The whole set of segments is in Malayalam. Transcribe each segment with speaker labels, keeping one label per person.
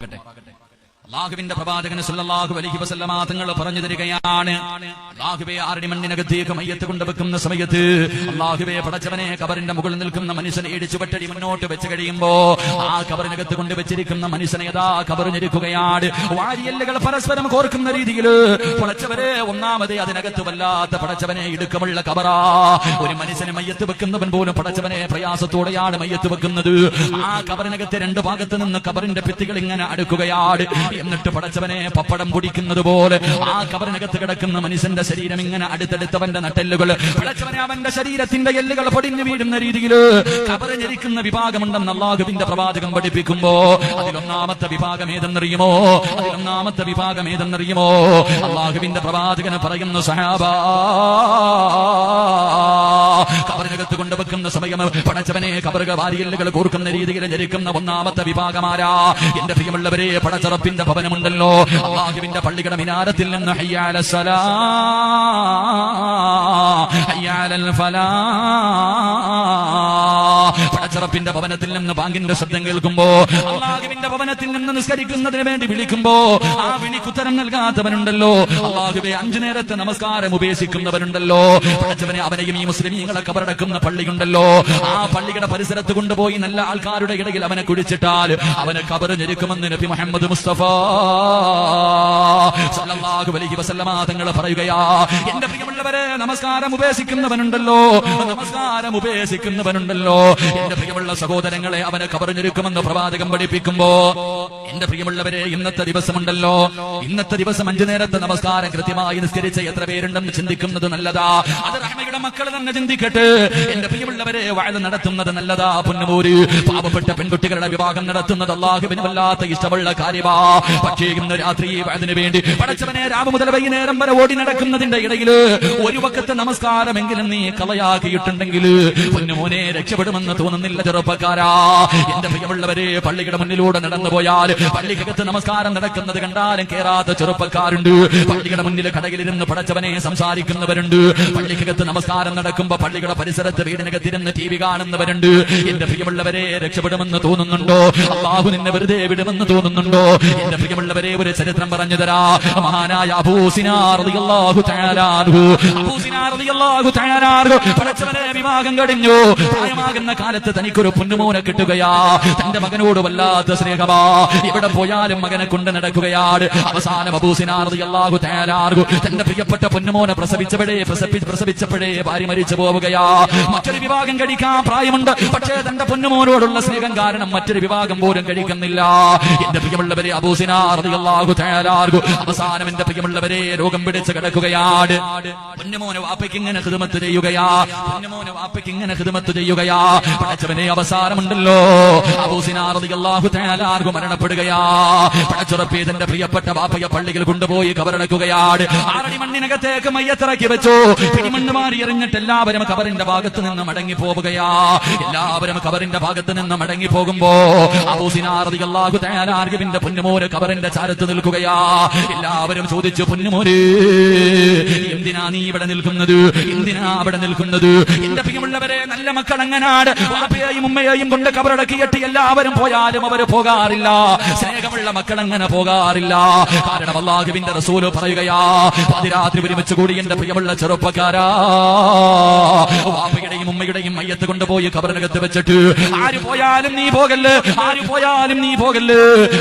Speaker 1: ആകട്ടെ അള്ളാഹുവിന്റെ പ്രവാചകന് സല്ലല്ലാഹു അലൈഹി വസല്ലമ തങ്ങൾ പറഞ്ഞു തരികയാണ്. അള്ളാഹുവെ ആറടി മണ്ണിനകത്തേക്ക് മയ്യത്ത് കൊണ്ടുവെക്കുന്ന സമയത്ത് അള്ളാഹുവെ പടച്ചവനെ കബറിന്റെ മുകളിൽ നിൽക്കുന്ന മനുഷ്യനെ ഇടിച്ചു പട്ടടി മുന്നോട്ട് വെച്ച് കഴിയുമ്പോ ആ കബറിനകത്ത് കൊണ്ടുവച്ചിരിക്കുന്ന മനുഷ്യനെ യഥാ കബറിഞ്ഞിരിക്കുകയാണ്. ഞെരുക്കുകയാണ് വാരിയല്ലുകൾ പരസ്പരം കോർക്കുന്ന രീതിയിൽ പടച്ചവരെ ഒന്നാമത് അതിനകത്ത് വല്ലാത്ത പടച്ചവനെ ഇടുക്കമുള്ള കബറാ. ഒരു മനുഷ്യനെ മയ്യത്ത് വെക്കുന്നവൻ പോലും പടച്ചവനെ പ്രയാസത്തോടെയാണ് മയ്യത്ത് വെക്കുന്നത്. ആ കബറിനകത്ത് രണ്ട് ഭാഗത്ത് നിന്ന് കബറിന്റെ ഭിത്തികൾ ഇങ്ങനെ അടുക്കുകയാണ്. എന്നിട്ട് പടച്ചവനെ പപ്പടം പൊടിക്കുന്നത് പോലെ ആ കബറിനകത്ത് കിടക്കുന്ന മനുഷ്യന്റെ ശരീരം ഇങ്ങനെ അടുത്തെടുത്തവന്റെ നട്ടെല്ലുകൾ. പടച്ചവനെ അവന്റെ ശരീരത്തിന്റെ എല്ലുകൾ പൊടിഞ്ഞു വീഴുന്ന രീതിയിൽ കബറ് ഞെരിക്കുന്ന വിഭാഗമുണ്ടെന്ന് അള്ളാഹുവിന്റെ പ്രവാചകം പഠിപ്പിക്കുമ്പോ അതിലൊന്നാമത്തെ വിഭാഗം ഏതെന്നറിയുമോ? അതിലൊന്നാമത്തെ വിഭാഗം ഏതെന്നറിയുമോ? അള്ളാഹുവിന്റെ പ്രവാചകന് പറയുന്നു സഹാബാ കബറിനകത്ത് കൊണ്ടുവെക്കുന്ന സമയം പടച്ചവനെ കബറുക വാരിയല്ലുകൾ കോർക്കുന്ന രീതിയിൽ ജനിക്കുന്ന ഒന്നാമത്തെ വിഭാഗമാരാ. എന്റെ പ്രിയമുള്ളവരെ പടച്ചറപ്പിന്റെ ഭവനമുണ്ടല്ലോ. അള്ളാഹുവിന്റെ പള്ളിയുടെ മിനാരത്തിൽ നിന്ന് ഹയ്യാല സലാ. ഹയ്യാലൽ പടച്ചറപ്പിന്റെ ഭവനത്തിൽ നിന്ന് ബാങ്കിന്റെ ശബ്ദം കേൾക്കുമ്പോ അള്ളാഹുവിന്റെ ഭവനത്തിൽ നിന്ന് നിസ്കരിക്കുന്നതിന് വേണ്ടി വിളിക്കുമ്പോ ആ വിളിക്കുത്തരം നൽകാത്തവനുണ്ടല്ലോ. അള്ളാഹുവെ അഞ്ചു നേരത്തെ നമസ്കാരം ഉപേക്ഷിക്കുന്നവരുണ്ടല്ലോ പഠിച്ചവനെ അവനെയും ഈ മുസ്ലിമീങ്ങളെ കബറടക്കുന്ന പള്ളിയുണ്ടല്ലോ. ആ പള്ളിയുടെ പരിസരത്ത് കൊണ്ടുപോയി നല്ല ആൾക്കാരുടെ ഇടയിൽ അവനെ കുഴിച്ചിട്ടാൽ അവനെ കബറ് ഞെരുക്കുമെന്ന് നബി മുഹമ്മദ് മുസ്തഫ സല്ലല്ലാഹു അലൈഹി പറയുകയാ എന്റെ പ്രിയമുള്ളവരെ നമസ്കാരം ഉപേക്ഷിക്കുന്നവനുണ്ടല്ലോ. നമസ്കാരം ഉപേക്ഷിക്കുന്നവനുണ്ടല്ലോ. എന്റെ പ്രിയമുള്ള സഹോദരങ്ങളെ അവനെ കവറിഞ്ഞൊരുക്കുമെന്ന് പ്രവാചകം പഠിപ്പിക്കുമ്പോ എന്റെ പ്രിയമുള്ളവരെ ഇന്നത്തെ ദിവസമുണ്ടല്ലോ. ഇന്നത്തെ ദിവസം അഞ്ചു നേരത്തെ നമസ്കാരം കൃത്യമായി നിസ്കരിച്ച എത്ര പേരുണ്ടെന്ന് ചിന്തിക്കുന്നത് നല്ലതാ. അത് റഹ്മയുടെ മക്കൾ തന്നെ ചിന്തിക്കട്ടെ. എന്റെ പ്രിയമുള്ളവരെ വയത് നടത്തുന്നത് നല്ലതാ പുന്നമൂര്. പാവപ്പെട്ട പെൺകുട്ടികളുടെ വിവാഹം നടത്തുന്നത് അള്ളാഹുവിന് വല്ലാത്ത ഇഷ്ടമുള്ള കാര്യമാ. പക്ഷേ ഇന്ന് രാത്രി വയതിനു വേണ്ടി പടച്ചവനെ രാവ് മുതൽ വൈകുന്നേരം വരെ ഓടി നടക്കുന്നതിന്റെ ഇടയിൽ ഒരു വക്കത്തെ നമസ്കാരമെങ്കിലും നീ കളയാക്കിയിട്ടുണ്ടെങ്കിൽ പൊന്നുമോനെ രക്ഷപ്പെടുമെന്ന് തോന്നുന്നില്ല ചെറുപ്പക്കാരാ എന്റെ പ്രിയമുള്ളവരെ പള്ളിയുടെ മുന്നിലൂടെ നടന്നു പോയാൽ പള്ളിക്കകത്ത് നമസ്കാരം നടക്കുന്നത് കണ്ടാലും കേറാത്ത ചെറുപ്പക്കാരുണ്ട്. പള്ളിയുടെ മുന്നിൽ കടകിലിരുന്ന് പടച്ചവനെ സംസാരിക്കുന്നവരുണ്ട്. പള്ളിക്കകത്ത് നമസ്കാരം നടക്കുമ്പോ പള്ളിയുടെ പരിസരത്ത് വീടിനകത്തിരുന്ന് ടി വി കാണുന്നവരുണ്ട്. എന്റെ പ്രിയമുള്ളവരെ രക്ഷപ്പെടുമെന്ന് തോന്നുന്നുണ്ടോ? അള്ളാഹു നിന്നെ വെറുതെ വിടുമെന്ന് തോന്നുന്നുണ്ടോ? എന്റെ പ്രിയമുള്ളവരെ ഒരു ചരിത്രം പറഞ്ഞു തരാ. മഹാനായ പടച്ചവനെ വിവാഹം കഴിഞ്ഞു. പ്രായമാകുന്ന കാലത്ത് തനിക്കൊരു പൊന്നുമോനെ കിട്ടുകയാ. തന്റെ മകനോട് വല്ലാത്ത സ്നേഹമാ. എവിടെ പോയാലും മകനെ കൊണ്ട് നടക്കുകയാണ്. അവസാനം അബൂസിനാർ റളിയല്ലാഹു തആല അൻഹു തന്റെ പ്രിയപ്പെട്ട പൊന്നുമോനെ പ്രസവിച്ചപ്പോഴേ പ്രസവി പ്രസവിച്ചപ്പോഴേ ഭാര്യ മരിച്ചു പോവുകയാ. മറ്റൊരു വിവാഹം കഴിക്കാൻ പ്രായമുണ്ട്. പക്ഷേ തന്റെ പൊന്നുമോനോടുള്ള സ്നേഹം കാരണം മറ്റൊരു വിവാഹം പോലും കഴിക്കുന്നില്ല. എന്റെ പ്രിയമുള്ളവരെ അബൂസിനാർ തയ്യാറാകു അവസാനം എന്റെ പ്രിയമുള്ളവരെ രോഗം പിടിച്ച് കിടക്കുകയാണ്. പൊന്നുമോനെ വാപ്പയ്ക്ക് ഇങ്ങനെ ഹൃദമത്ത് ചെയ്യുകയാ. പൊന്നുമോനെ വാപ്പയ്ക്ക് ഇങ്ങനെ ഹൃദമത്ത് ചെയ്യുകയാ. പടച്ചവനെ അവസാനമുണ്ടല്ലോ. അബൂസിനാർ റളിയല്ലാഹു തആല അൻഹു മരണപ്പെടുകയാ. പടച്ചുറപ്പേ തന്റെ പ്രിയപ്പെട്ട വാപ്പയെ പള്ളിയിൽ കൊണ്ടുപോയി കബറടക്കുകയാണ്. ആറടി മണ്ണിനകത്തേക്ക് മയ്യത്തിറക്കി വെച്ചു. പിടിമണ്ണ് മാറി എറിഞ്ഞിട്ട് എല്ലാവരും കബറിന്റെ ഭാഗത്ത് നിന്ന് മടങ്ങി പോവുകയാ. എല്ലാവരും കബറിന്റെ ഭാഗത്ത് നിന്ന് മടങ്ങി പോകുമ്പോ അബൂസിനാർദികല്ലാഹു തയ്യാറാർഗവിന്റെ പൊന്നുമോര് കബറിന്റെ ചാരത്ത് നിൽക്കുകയാ. എല്ലാവരും ചോദിച്ചു പൊന്നുമോര് എന്തിനാ നീ ഇവിടെ നിൽക്കുന്നത്? എന്തിനാ അവിടെ നിൽക്കുന്നത്? എന്റെ പ്രിയമുള്ളവരെ നല്ല മക്കൾ എങ്ങനാട് വാപ്പയെയും ഉമ്മയെയും കൊണ്ട് കബറടക്കിയിട്ട് എല്ലാവരും പോയാലും അവർ പോകാറില്ല. സ്നേഹമുള്ള മക്കൾ അങ്ങനെ പോകാറില്ല. കാരണം അള്ളാഹുവിന്റെ റസൂൽ പറയുകയാ പാതിരാത്രി ഒരുമിച്ച് കൂടി എന്റെ പ്രിയമുള്ള ചെറുപ്പക്കാരാ. വാപ്പയുടെയും ഉമ്മയുടെയും മയ്യത്ത് കൊണ്ടുപോയി കബറിനകത്ത് വെച്ചിട്ട് ആര് പോയാലും നീ പോകല്ല് ആര് പോയാലും നീ പോകല്ല്.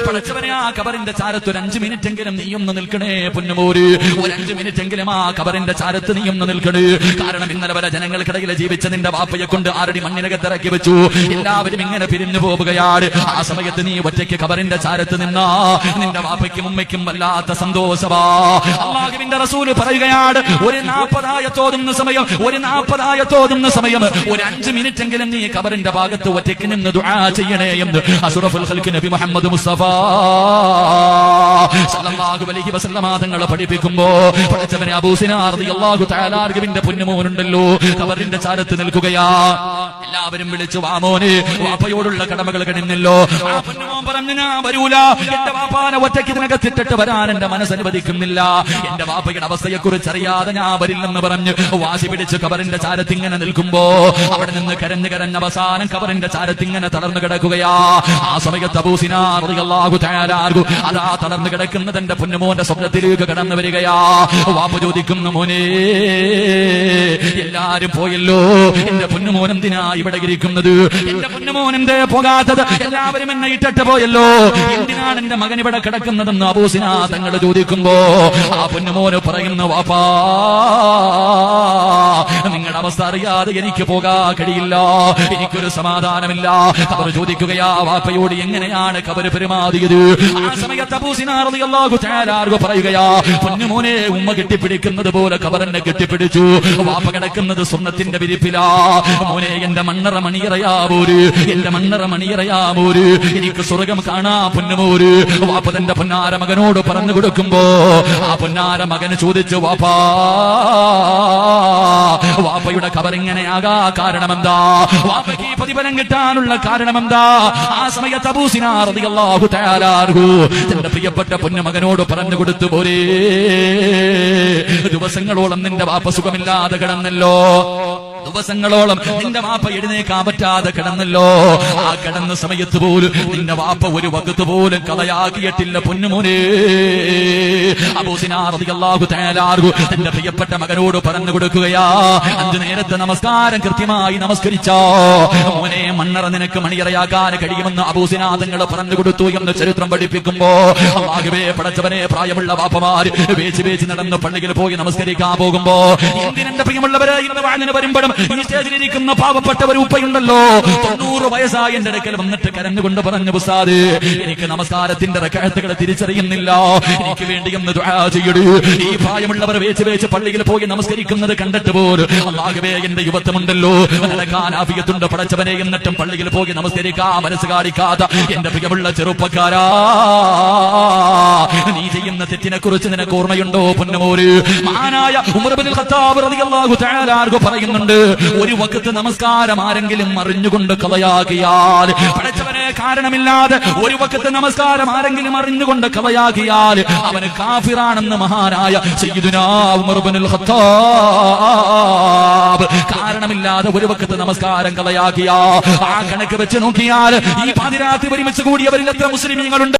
Speaker 1: പടച്ചവനെ ആ കബറിന്റെ ചാരത്ത് ഒരു അഞ്ചു മിനിറ്റ് എങ്കിലും നീ ഒന്ന് നിൽക്കണേ പൊന്നുമൂര്. ഒരു അഞ്ചു മിനിറ്റ് എങ്കിലും ആ കബറിന്റെ ചാരത്ത് നീ ഒന്ന് നിൽക്കണേ. കാരണം ഇന്നലെ വരെ ജനങ്ങൾക്കിടയിൽ ജീവിച്ച നിന്റെ വാപ്പയെ കൊണ്ട് ആരടി മണ്ണിനകത്ത് ഇറക്കി വെച്ചു എല്ലാവരും ഇങ്ങനെ പിരിഞ്ഞു പോവുകയാണ്. ആ സമയത്ത് നീ ഒറ്റയ്ക്ക് കബറിന്റെ ചാരത്ത് നിന്നാ. നിന്റെ വാപ്പയ്ക്കും ഉമ്മയ്ക്കും വല്ലാത്ത സന്തോഷമാ. അള്ളാഹുവിന്റെ റസൂൽ പറയുകയാണ് ഒരു നാൽപ്പതായ തോന്നുന്ന സമയം ഒരു നാൽപ്പതായ തോന്നുന്ന സമയം. ഒരു അഞ്ച് മിനിറ്റ് എങ്കിലും നീ കബറിന്റെ ഭാഗത്ത് ഒറ്റയ്ക്ക് നിന്ന് ദുആ ചെയ്യണേ എന്ന്. അസുറഫുൽ നബി മുഹമ്മദ് മുസ്തഫ സല്ലല്ലാഹു അലൈഹി വസല്ലമ തങ്ങൾ പഠിപ്പിക്കുമ്പോ പഠിച്ചവനെ അബൂസിനാർ റളിയല്ലാഹു തആല ചാരത്ത് നിൽക്കുകയാ. എല്ലാവരും വിളിച്ചു വാമോനെ വാപ്പയോടുള്ള കടമകൾ പൊന്നുമോൻ പറഞ്ഞു ഞാൻ എന്റെ വാപ്പാനെ ഒറ്റയ്ക്ക് വരാൻ എന്റെ മനസ്സനുവദിക്കുന്നില്ല എന്റെ വാപ്പയുടെ അവസ്ഥയെ കുറിച്ച് അറിയാതെ ഞാൻ വരില്ലെന്ന് പറഞ്ഞു വാശി പിടിച്ച് കബറിന്റെ ചാരത്തിങ്ങനെ നിൽക്കുമ്പോ അവിടെ നിന്ന് കരഞ്ഞു കരഞ്ഞ അവസാനം കബറിന്റെ ചാരത്തിങ്ങനെ തളർന്നു കിടക്കുകയാ. ആ സമയത്ത് തയ്യാറാകു അതാ തളർന്നു കിടക്കുന്നത് എന്റെ പൊന്നുമോന്റെ സ്വപ്നത്തിലേക്ക് കടന്നു വരികയാ. വാപ്പ ചോദിക്കുന്നു മോനെ എല്ലാരും പോയല്ലോ. എന്റെ പൊന്നുമോൻ ഇവിടെ ഇരിക്കുന്നത് എന്റെ പൊന്നുമോൻ എന്തേ പോകാത്തത് എല്ലാവരും എന്നെ ഇട്ടിട്ട് പോയല്ലോ. എന്തിനാണ് എന്റെ മകൻ ഇവിടെ കിടക്കുന്നതെന്ന് അബൂസിനാ തങ്ങൾ ചോദിക്കുമ്പോ ആ പൊന്നുമോന് പറയുന്ന വാപ്പാ നിങ്ങളുടെ അവസ്ഥ അറിയാതെ എനിക്ക് പോകാൻ കഴിയില്ല. എനിക്കൊരു സമാധാനമില്ല. അവർ ചോദിക്കുകയാ വാപ്പയോട് എങ്ങനെയാണ് കബര് പെരുമാറിയത്? ആ സമയത്ത് ഉമ്മ കെട്ടിപ്പിടിക്കുന്നത് പോലെ കബറിനെ കെട്ടിപ്പിടിച്ചു. വാപ്പ കിടക്കുന്നത് സ്വർണത്തിന്റെ വിരിപ്പിലാ. മോനെ എന്റെ മണ്ണറ മണിയറയാ പോര് എന്റെ മണ്ണറ മണിയറയാ പോര് എനിക്ക് സ്വർഗം കാണാ പൊന്നുമോര്. വാപ്പ തന്റെ പൊന്നാര മകനോട് പറഞ്ഞു കൊടുക്കുമ്പോ ആ പൊന്നാര മകന് ചോദിച്ചു വാപ്പാ വാപ്പയുടെ കബറിങ്ങനെയാകാ കാരണമെന്താ? വാപ്പയ്ക്ക് ഈ പ്രതിഫലം കിട്ടാനുള്ള കാരണം എന്താ ആ സമയത്ത് അബൂസിനാറിയാഹു തയ്യാറാകൂ തന്റെ പ്രിയപ്പെട്ട പൊന്നുമകനോട് പറഞ്ഞു കൊടുത്തു പോരേ ദിവസങ്ങളോളം നിന്റെ വാപ്പ സുഖമില്ലാതെ കിടന്നല്ലോ. ദിവസങ്ങളോളം നിന്റെ വാപ്പ എഴുന്നേക്കാൻ പറ്റാതെ കിടന്നല്ലോ. ആ കിടന്ന സമയത്ത് പോലും നിന്റെ വാപ്പ ഒരു വകുത്ത് പോലും കഥയാക്കിയിട്ടില്ല പൊന്നുമോനെ. അബൂസിനാറിയാഹു തയ്യാറാകൂ തന്റെ പ്രിയപ്പെട്ട മകനോട് പറഞ്ഞു കൊടുക്കുകയാ അഞ്ചു നേരത്തെ നമസ്കാരം കൃത്യമായി നമസ്കരിച്ചോ. മോനെ മണ്ണറ നിനക്ക് മണിയറയാകാൻ കഴിയുമെന്ന് അബൂസിനാഥങ്ങൾ പറഞ്ഞു കൊടുത്തു എന്ന് ചരിത്രം പഠിപ്പിക്കുമ്പോ ആകവേ പടച്ചവനെ പ്രായമുള്ള വാപ്പമാര് വേച്ച് വേച്ച് നടന്ന് പള്ളിയിൽ പോയി നമസ്കരിക്കാൻ പോകുമ്പോ എന്തിനെന്റെ പ്രിയമുള്ളവരെ ഇന്ന് വാങ്ങിന് വരുമ്പോഴും ഈ സ്റ്റേജിലിരിക്കുന്ന പാവപ്പെട്ടവർ ഉപ്പയുണ്ടല്ലോ. തൊണ്ണൂറ് വയസ്സായി എന്റെ അടുക്കൽ വന്നിട്ട് കരഞ്ഞുകൊണ്ട് പറഞ്ഞു ബുസാദ് എനിക്ക് നമസ്കാരത്തിന്റെ റക്കാഴത്തുകൾ തിരിച്ചറിയുന്നില്ല. എനിക്ക് വേണ്ടി ദുആ ചെയ്യടൂ ഈ പ്രായമുള്ളവർ വേച്ച് വേച്ച് പള്ളിയിൽ പോയി നമസ്കരിക്കുന്നത് കണ്ടിട്ട് പോലും അല്ലാഹുവേ എന്റെ യുവത്വമുണ്ടല്ലോ. ആഫിയത്തുണ്ട് പടച്ചവനെ എന്നിട്ടും പള്ളിയിൽ പോയി നമസ്കരിക്കാ മനസ്സ് കാണിക്കാത്ത എന്റെ പ്രിയമുള്ള ചെറുപ്പക്കാരാ. നീ ചെയ്യുന്ന തെറ്റിനെ കുറിച്ച് നിനക്ക് ഓർമ്മയുണ്ടോ പൊന്നമോര്? മാനായ പറയുന്നുണ്ട് ഒരു വക്കത്ത് നമസ്കാരം ആരെങ്കിലും അറിഞ്ഞുകൊണ്ട് കളയാകിയാൽ പടച്ചവനെ കാരണമില്ലാതെ ഒരു വക്കത്ത് നമസ്കാരം ആരെങ്കിലും അറിഞ്ഞുകൊണ്ട് കവയാകിയാൽ അവന് കാഫിറാണെന്ന് മഹാനായ കാരണമില്ലാതെ ഒരു വക്കത്ത് നമസ്കാരം കവയാകിയാ. ആ കണക്ക് വെച്ച് നോക്കിയാൽ ഈ പാതിരാത്രി ഒരുമിച്ച് കൂടിയവരിൽ എത്ര മുസ്ലിമീങ്ങളുണ്ട്?